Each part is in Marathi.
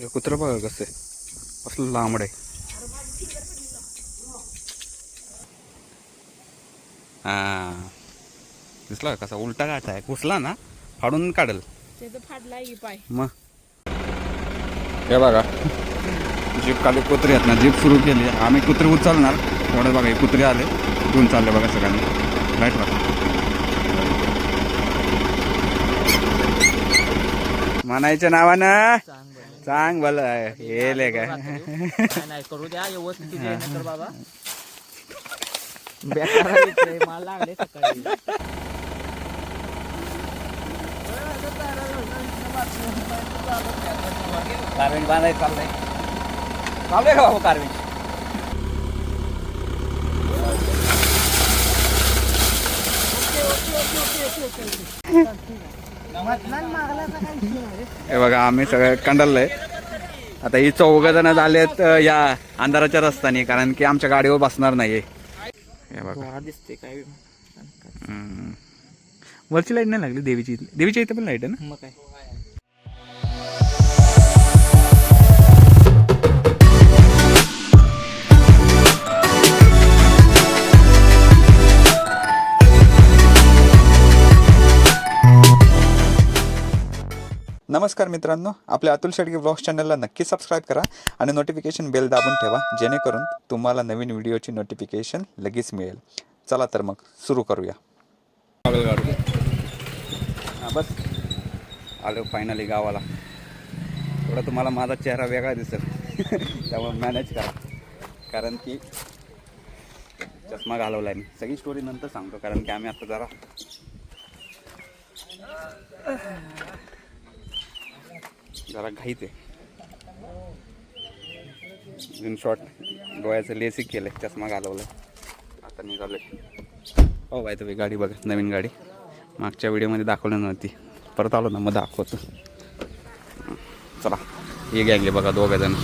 हे कुत्रं बघा कसं आहे. असलं लांबड आहे. हा. दिसला कसा उलटा गाठ आहे. घुसला ना फाडून काढल. पाय. मग. हे बघा. जीप खाली कुत्री आहेत ना जीप सुरू केली. आम्ही कुत्री उचलणार. एवढं बघा हे कुत्रे आले. घेऊन चालले बघा सगळ्यांनी. राईट बघा. म्हणायच्या नावानं चांग भलं हे ले काय. नाही करू द्या. व्यवस्थित बाबा. बेकार आहे इथे, मला लागले सकाळी. कार्विंग बांधायचं चाललंय. चाललंय का बाबा कार्विंग हे बघा आम्ही सगळे कंडललंय. आता ही चौघ जण झालेत या अंधाराच्या रस्त्याने कारण की आमच्या गाडीवर बसणार नाहीये. दिसते काय. वरची लाइट नाही लागली देवीची. देवीच्या इथे पण लाइट आहे ना? मग काय? नमस्कार मित्रांनो आपल्या अतुल शेडगे ब्लॉग्स चॅनलला नक्की सबस्क्राईब करा आणि नोटिफिकेशन बेल दाबून ठेवा जेणेकरून तुम्हाला नवीन व्हिडिओची नोटिफिकेशन लगेच मिळेल. चला तर मग सुरू करूया. हां बस. आलो फायनली गावाला. थोडा तुम्हाला माझा चेहरा वेगळा दिसेल. त्यामुळे मॅनेज करा. कारण की चष्मा घालवला आहे मी. सगळी स्टोरी नंतर सांगतो कारण की आम्ही आता जरा जरा घाईत आहे इन शॉर्ट डोळ्याचं लेसिक आहे चष्मा घालवलं आता निघालोय. हो बाय तुम्ही गाडी बघा नवीन गाडी. मागच्या व्हिडिओमध्ये दाखवलं नव्हती. परत आलो ना मग दाखवतो. चला हे गँगे बघा दोघे जण.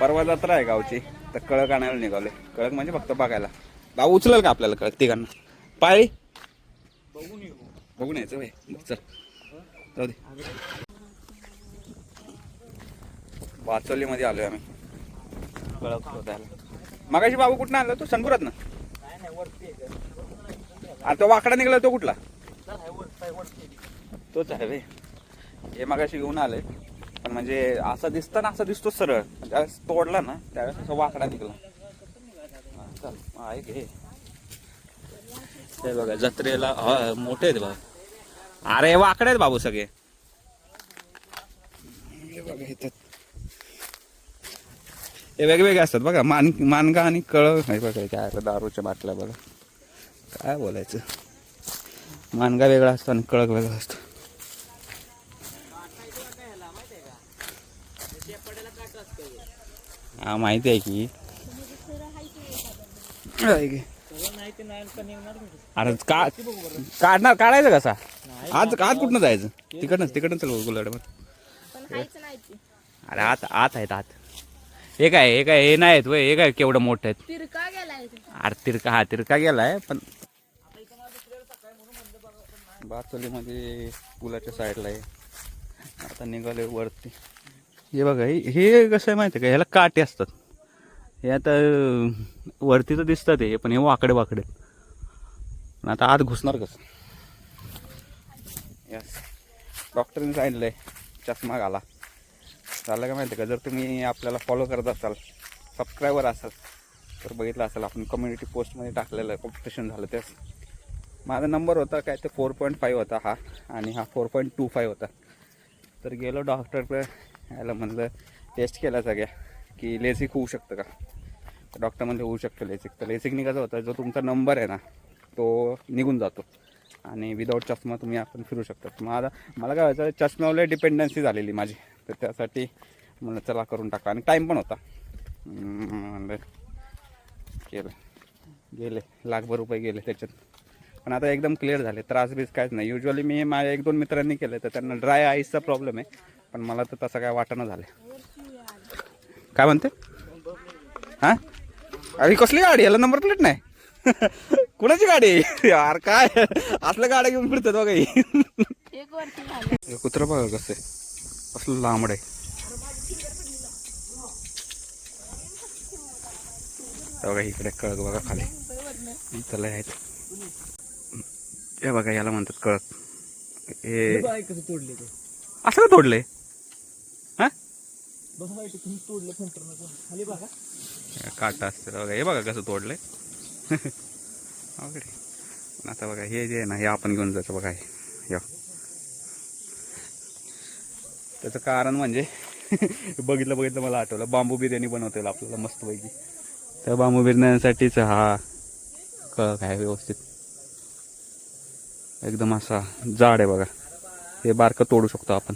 परवा जत्रा आहे गावची तर कळक आणायला निघाले कळक म्हणजे फक्त बघायला. भाऊ उचलेल का आपल्याला कळक तिघांना? पाळी? बघून यायचं भाई चल. जाऊ दे. वाचवलीमध्ये आलोय आम्ही. कळक शोधायला मगाशी बाबू कुठं आणला तो सनपुरात ना आता तो वाकडा निघाला तो कुठला? तोच आहे रे. हे मगाशी घेऊन आले. पण म्हणजे असं दिसतं ना असं दिसतो सरळ. म्हणजे ज्यावेळेस तोडला ना त्यावेळेस असा वाकडा निघला. चल. ऐक हे बघा जत्रेला मोठे आहेत बघा. अरे वाकडे आहेत बाबू सगळे. हे वेगवेगळे असतात बघा मान मानगा आणि कळ हे बघा काय दारूच्या बाटल्या बघा. काय बोलायचं? मानगा वेगळा असतो आणि कळक वेगळा असतो. हा माहिती आहे की. नाही ते नाही का निघणार कुठे? अरे का काढणार काढायचं कसा? आज आज कुठनं जायचं? तिकडनंच तिकडनं चल गुलाड पण हायच नाही ते. अरे आत आत आहेत आत. हे काय हे काय हे नाही आहेत वय हे काय केवढं मोठं आहेत? तिरका गेलाय. ते अरे तिरका हा तिरका गेलाय पण बाचोलीमध्ये पुलाच्या साईडला आहे. आता निघाले वरती. हे बघा हे हे कसं आहे माहिती आहे का? ह्याला काटे असतात. हे आता वरती तर दिसतात हे पण हे वाकडे वाकडे. पण आता आत घुसणार कसं? यस डॉक्टरने सांगितलं आहे चष्मा घाला. झालं का माहिती आहे का? जर तुम्ही आपल्याला फॉलो करत असाल सबस्क्रायबर असाल तर बघितलं असेल आपण कम्युनिटी पोस्टमध्ये टाकलेलं कॉम्पिटिशन झालं तेच माझा नंबर होता काय ते फोर पॉईंट फाईव्ह होता हा आणि हा फोर पॉईंट टू फाईव्ह होता. तर गेलो डॉक्टरकडे यायला म्हणलं टेस्ट केला सगळ्या की लेझिक होऊ शकतं का? तर डॉक्टर म्हणले होऊ शकतं लेसिक तर लेसिकनी कसं होतं जो तुमचा नंबर आहे ना तो निघून जातो. आणि विदाऊट चष्मा तुम्ही आपण फिरू शकता. माझा मला काय व्हायचं चष्म्यावर डिपेंडन्सी झालेली माझी. तर त्यासाठी म्हणलं चला करून टाका. आणि टाईम पण होता. म्हणलं केलं. गेले लाखभर रुपये गेले त्याच्यात. पण आता एकदम क्लिअर झाले. त्रास बीस काहीच नाही. युजली मी माझ्या एक दोन मित्रांनी केलं तर त्यांना ड्राय आईसचा प्रॉब्लेम आहे. पण मला तर तसं काय वाटणं झालं काय म्हणते? हां? अरे कसली गाडी? याला नंबर प्लेट नाही. कुणाची गाडी? आहे? यार काय? असल्या गाड्या घेऊन फिरतात बघा कुत्र बघा कसं आहे. कसलं लांबड आहे. बघा इकडे कळक बघा खाली. लय आहेत हे बघा याला म्हणतात कळक. हे कसं तोडले ते. असं का तोडले हा? बघा तुम्ही तोडलं खाली बघा. काटा असतं बघा. हे बघा कसं तोडलंय. अवघड आता बघा हे जे आहे ना हे आपण घेऊन जायचं बघा. हे त्याचं कारण म्हणजे बघितलं बघितलं मला आठवलं. बांबू बिर्याणी बनवता येईल आपल्याला मस्तपैकी. त्या बांबू बिर्याणीसाठीच हा कळ काय व्यवस्थित. एकदम असा जाड आहे बघा. हे बारकं तोडू शकतो आपण.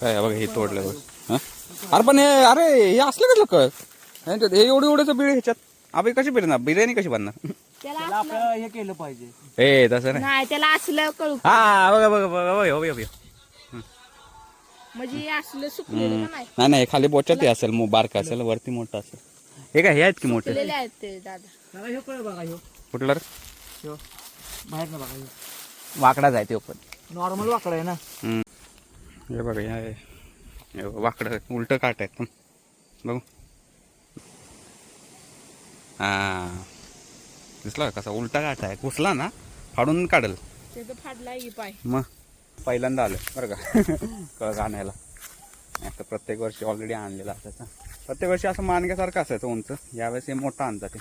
काय बघा हे तोडलं बघ. हं? अरे पण हे अरे हे असलं कसलं कळ हे एवढं एवढंच बिळ ह्याच्यात? अबे कशी बिरणार बिर्याणी कशी बनणार? त्याला त्याला आपलं हे केलं पाहिजे. ए तसं नाही. नाही त्याला असलं कळू हा बघा बघा बघा बघा. म्हणजे हे असलं सुकलेलं का नाही? नाही नाही खाली बोच्यात हे असेल मो बारका असेल वरती मोठं असेल. हे काय हे आहेत की मोठे? सुकलेले आहेत ते दादा. त्याला ह्यो कळ बघा ह्यो कुठलं रे? ह्यो बाहेर ना बघा ह्यो वाकडाच आहे ते पण नॉर्मल वाकडा आहे ना? हम्म. हे बघा बघा, वाकडं उलट काट आहे बघू. हा. दिसला कसा उलटा काट आहे? घुसला ना? फाडून काढल. पाय. मग? पहिल्यांदा आलं बरं का? कळक आणायला. तर प्रत्येक वर्षी ऑलरेडी आणलेला असायचा प्रत्येक वर्षी असं मानग्यासारखं असायचं उंच. यावेळेस हे मोठं आणतात ते.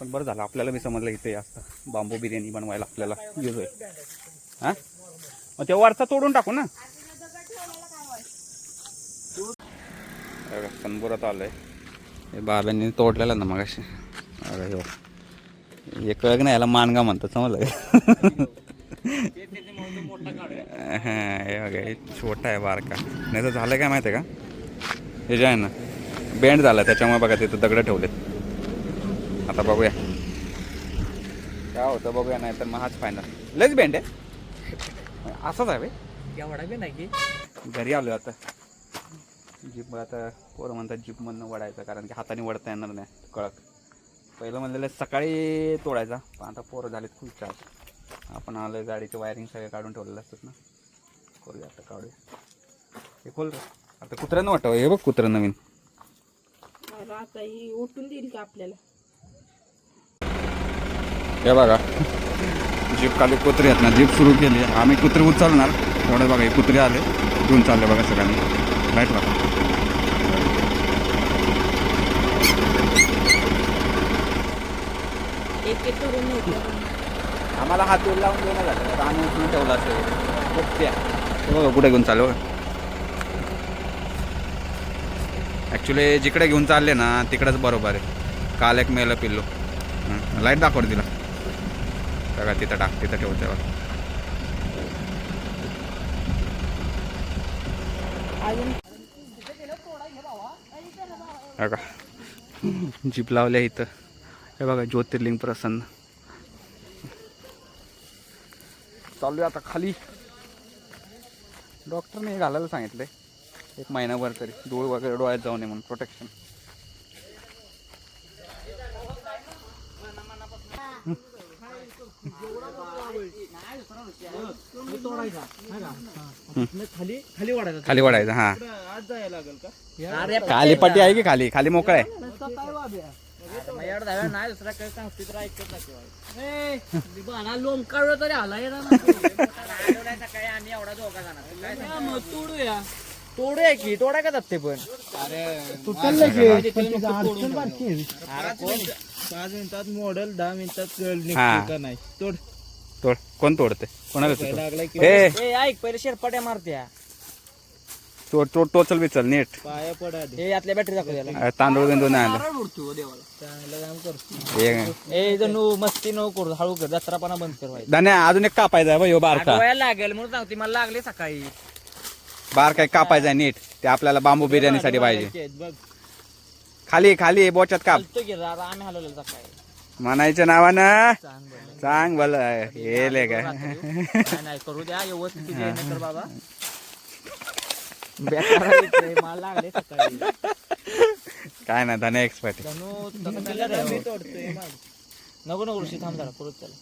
पण बरं झालं आपल्याला मी समजलं इथे असतं. बांबू बिर्याणी बनवायला आपल्याला यूज होईल. हां? मग ते वरचा तोडून टाकू ना? सनबुरात आलोय. हे बाबांनी तोडलेलं ना मग असे अरे हो हे कळक नाही याला मानगा म्हणतात समजलं का? हा, हे बघा हे छोटा आहे बारका. नाही तर झालं काय माहिती आहे का? हे जे आहे ना बेंड झालं त्याच्यामुळे बघा तिथं दगडं ठेवलेत. आता बघूया. काय होतं बघूया नाही तर मग हाच फायनल लयच बेंड आहे. असंच आहे बे. एवढा बी नाही की? घरी आलो आता. जीप आता पोरं म्हणतात जीपमधनं वडायचं कारण की हाताने वडता येणार नाही कळक. पहिलं म्हणलेलं सकाळी तोडायचा पण आता पोरं झालेत खूप चार. आपण आलं गाडीचं वायरिंग सगळे काढून ठेवलेलं असतात ना. करूया आता काढूया. हे खोल आता कुत्र्यानं वाटावं हे बघ कुत्रं नवीन. आता ही उठून देईल का आपल्याला? हे बघा. जीप खाली कुत्री आहेत ना जीप सुरू केली. आम्ही कुत्रे उचलणार. एवढं बघा हे कुत्रे आले. घेऊन चालले बघा सगळ्यांनी. लाइट बघा. करून नव्हतं आम्हाला हात दूर लावून देणं झालं. तर आम्ही उचलून ठेवला असेल बघत्या हे बघा कुठे घेऊन चालू? ॲक्च्युली जिकडे घेऊन चालले ना तिकडेच बरोबर आहे. काल एक मेलं पिल्लू. लाइट दाखव तिला. बघा तिथं टाक तिथं ठेवते बघा अजून बघा. जीप लावल्या इथं. हे बघा ज्योतिर्लिंग प्रसन्न. चालू आता खाली. डॉक्टरने हे घालायला सांगितलंय एक महिनाभर तरी. डोळ वगैरे डोळ्यात जाऊ नये म्हणून प्रोटेक्शन खाली वाढायचं हा. अरे खाली पट्टी आहे की खाली? खाली मोकळ आहे? नाही दुसरा काही सांगते तर ऐकत नाही लोमकाळ तरी आला सकाळी आम्ही एवढा दोघा जाणार तोडूया तोडूया की तोडा का जाते पण? पाच मिनिटात मॉडेल दहा मिनिटात हा. का नाही? तोड. तोड. कोण तोडते कोणाला? लागलाय की ऐक पहिले शेरपाट्या मारत्या. तोड तोड टोचल बिचल नीट. पाया पडा हे यातल्या बॅटरी दाखव त्याला. अरे तांदूळ नाही आलं. चांगलं काम करतो. हे ए जणू मस्ती नको करू हळू कर जत्रापणा बंद कर. धान्या अजून एक कापायचा आहे बा ह्यो बारका. डोळ्याला लागेल म्हणून सांगते मला लागले सकाळी. बारका एक कापायचा आहे नीट. ते आपल्याला बांबू बिर्याणीसाठी पाहिजे. बघ. खाली खाली बोच्यात काप. चालतो की रा- आम्ही हलवलेलं सकाळी. म्हणायच्या नावानं. चांग बरं. भल हे ले काय. नाही नाही करू द्या व्यवस्थित बाबा. बेकार आहे इथे, मला लागले सकाळी. काय नाही धान्या एक्सपर्ट. नको नको ऋषी थांब जरा परत त्याला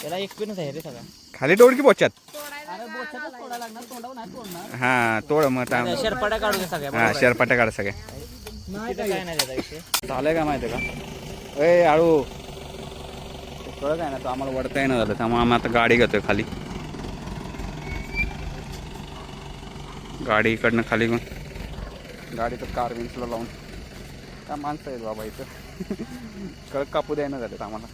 त्याला एक्सपिरियन्स आहे रे सगळा. खाली तोड की बोच्यात? अरे बोचातच तोडा लागणार तोंडावर नाही तोडणार. हा तोड मग थांब. शेरपाट्या काढू दे सगळ्या हा आहे. शेरपाट्या काढ सगळे. तिथं काय नाही त्याचा विषय झालंय का माहिती का? ए आळू. कळ काय ना तो आम्हाला वडता येणं झालं त्यामुळे आम्ही आता गाडी घेतोय खाली. गाडी इकडनं खाली घेऊन. गाडी तर कार विंचला लावून. काय माणसं आहेत बाबा इथं. कळक कापू द्यायला झालेत आम्हाला.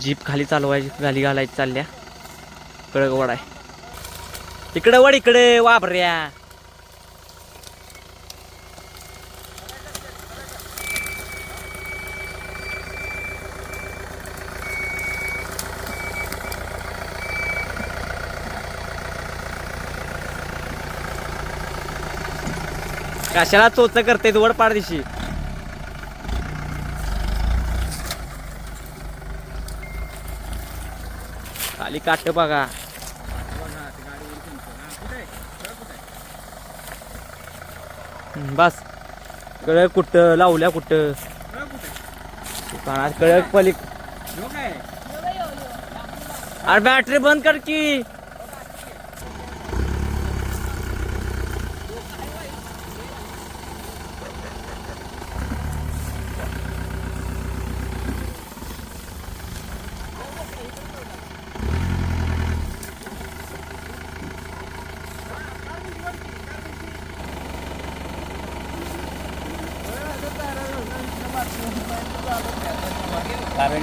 जीप खाली चालवायची खाली घालायची चालल्या. कळग वड आहे इकडे वड इकडे वापऱ्या. कशाला चोच करते वड पाडदिशी. खाली काट बघा. बस. कळक कुठं? लावल्या कुठं? कळक पली अरे बॅटरी बंद कर की.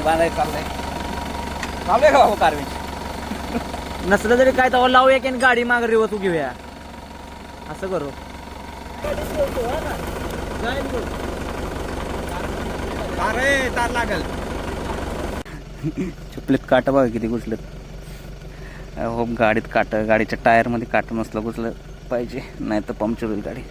बांधायचं चाललंय. चाललंय का बाबा नसलं तरी काय तेव्हा लावूया की आणि गाडी माग रिवर्स तू घेऊया असं करू. अरे तार लागल? चपलीत काट बघा किती घुसलेत. हो गाडीत काट गाडीच्या टायरमध्ये काट नसलं घुसलं पाहिजे नाही तर पंक्चर होईल गाडी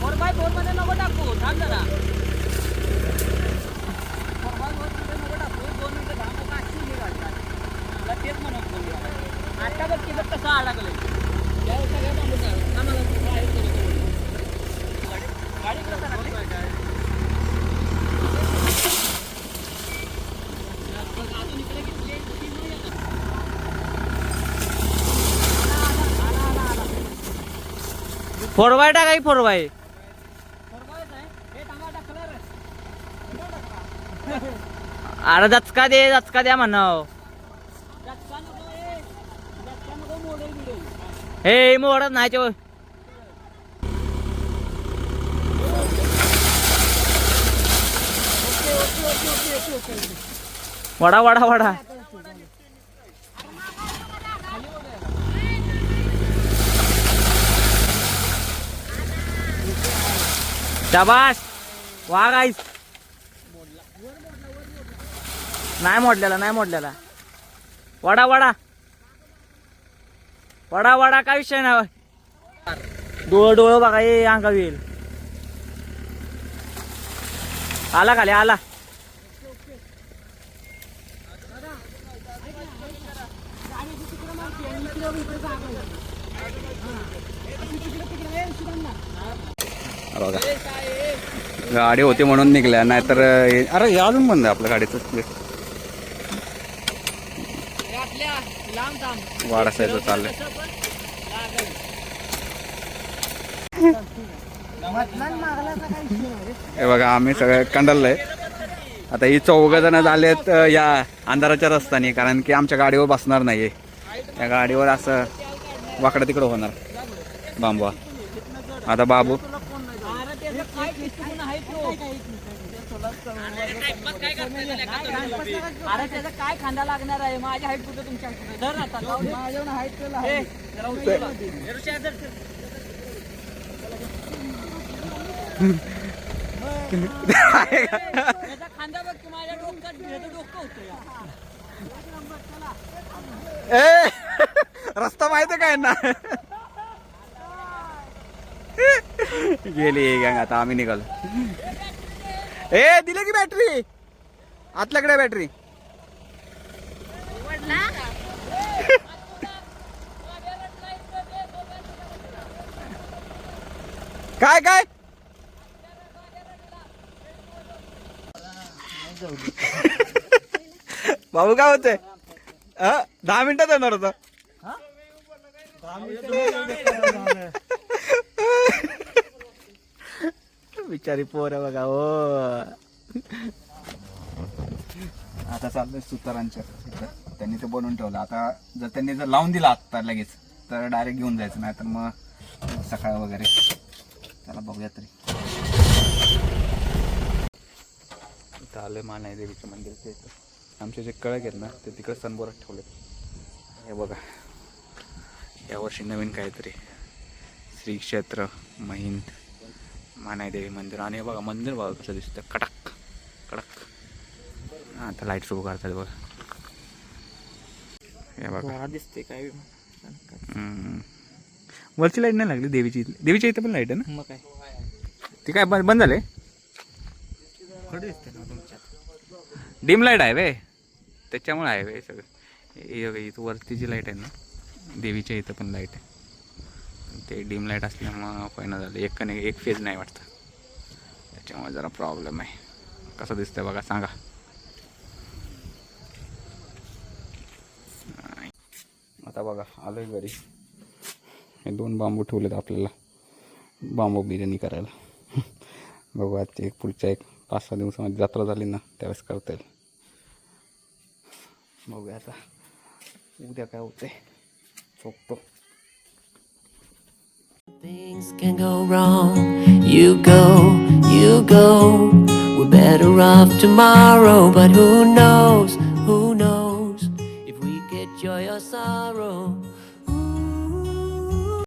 फोर बाय फोरमध्ये नको टाकू थांब जरा फोर बाय फोरमध्ये नको टाकू दोन मिनिटं थांब मग अशी घे गाडी तुला तेच म्हणत बोलूया आता बघ तिथं कसं अडकलंय या सगळ्या थांबून जा. आम्हाला बाहेर करू दे. गाडी गाडी इकडं सरकली. अजून इकडे घेतली. ती नाही येणार. फोर बाय टाका फोर बाय अरे दचका दे दचका द्या म्हणाव. हे मोडत नाही तो. वडा वडा वडा. शाबाश वा गाईस नाही मोडलेला नाही मोडलेला. वडा वडा. वडा वडा काय विषय नाही. डोळ डोळ बघा ये अंगा येईल. आला खाली आला. बघा. गाडी होती म्हणून निघल्या नाहीतर अरे हे अजून बंद आपल्या गाडीचं. वाढासायचं चाललंय हे बघा आम्ही सगळे कंडललंय आता ही चौघ जण झालेत या अंधाराच्या रस्त्याने कारण की आमच्या गाडीवर बसणार नाहीये. या गाडीवर असं वाकडं तिकडं होणार. बांबवा आता बाबू. अरे त्याचा काय खांदा लागणार आहे? माझ्या हाईट कुठं तुमच्या? धर आता धर, धर. त्याचा खांदा बघ की माझ्या डोक्यात डोकं होतं या. ए रस्ता माहिती काय ना गेली गंग आता आम्ही निघालो. ए दिले की बॅटरी आतल्याकडे बॅटरी काय काय? बाबू काय होतंय? दहा मिनिटात येणार होता. बिचारी पोर बघा हो. आता चाललंय सुतारांच्या. इथं. त्यांनी ते बनवून ठेवलं. आता जर त्यांनी जर लावून दिला आता लगेच तर डायरेक्ट घेऊन जायचं नाही तर मग सकाळ वगैरे. त्याला बघूया तरी. इथं आलं मानाई देवीचं मंदिर ते इथं. आमचे जे कळक आहेत ना ते तिकडे सनबोरात ठेवले हे बघा. यावर्षी नवीन काहीतरी. श्री क्षेत्र महिंद. मानाई देवी मंदिर. आणि बघा मंदिर बघा कसं दिसतं कडक कडक. हां आता लाइट सुरू करतात बघा. हे बघा. दिसते काय. वरची लाइट नाही लागली देवीची? देवीच्या इथं पण लाइट आहे ना? मग काय? ती काय बंद बंद झाले डिम लाइट आहे वे त्याच्यामुळे आहे वे सगळं. बघ, इथं वरती जी लाइट आहे ना देवीच्या इथं पण लाइट आहे. ते डिम लाइट असल्यामुळं पहिना झालं. एक कने एक फेज नाही वाटतं. त्याच्यामुळे जरा प्रॉब्लेम आहे. कसं दिसतंय बघा सांगा. नाही. आता बघा आलो आहे घरी. हे दोन बांबू ठेवलेत आपल्याला. बांबू बिर्याणी करायला. बघू आजची एक पुढच्या एक पाच सहा दिवसामध्ये जत्रा झाली ना त्यावेळेस करता येईल. बघूया आता. उद्या काय होते झोपतो. Things can go wrong. You go, you go. We're better off tomorrow, but who knows? Who knows if we get joy or sorrow?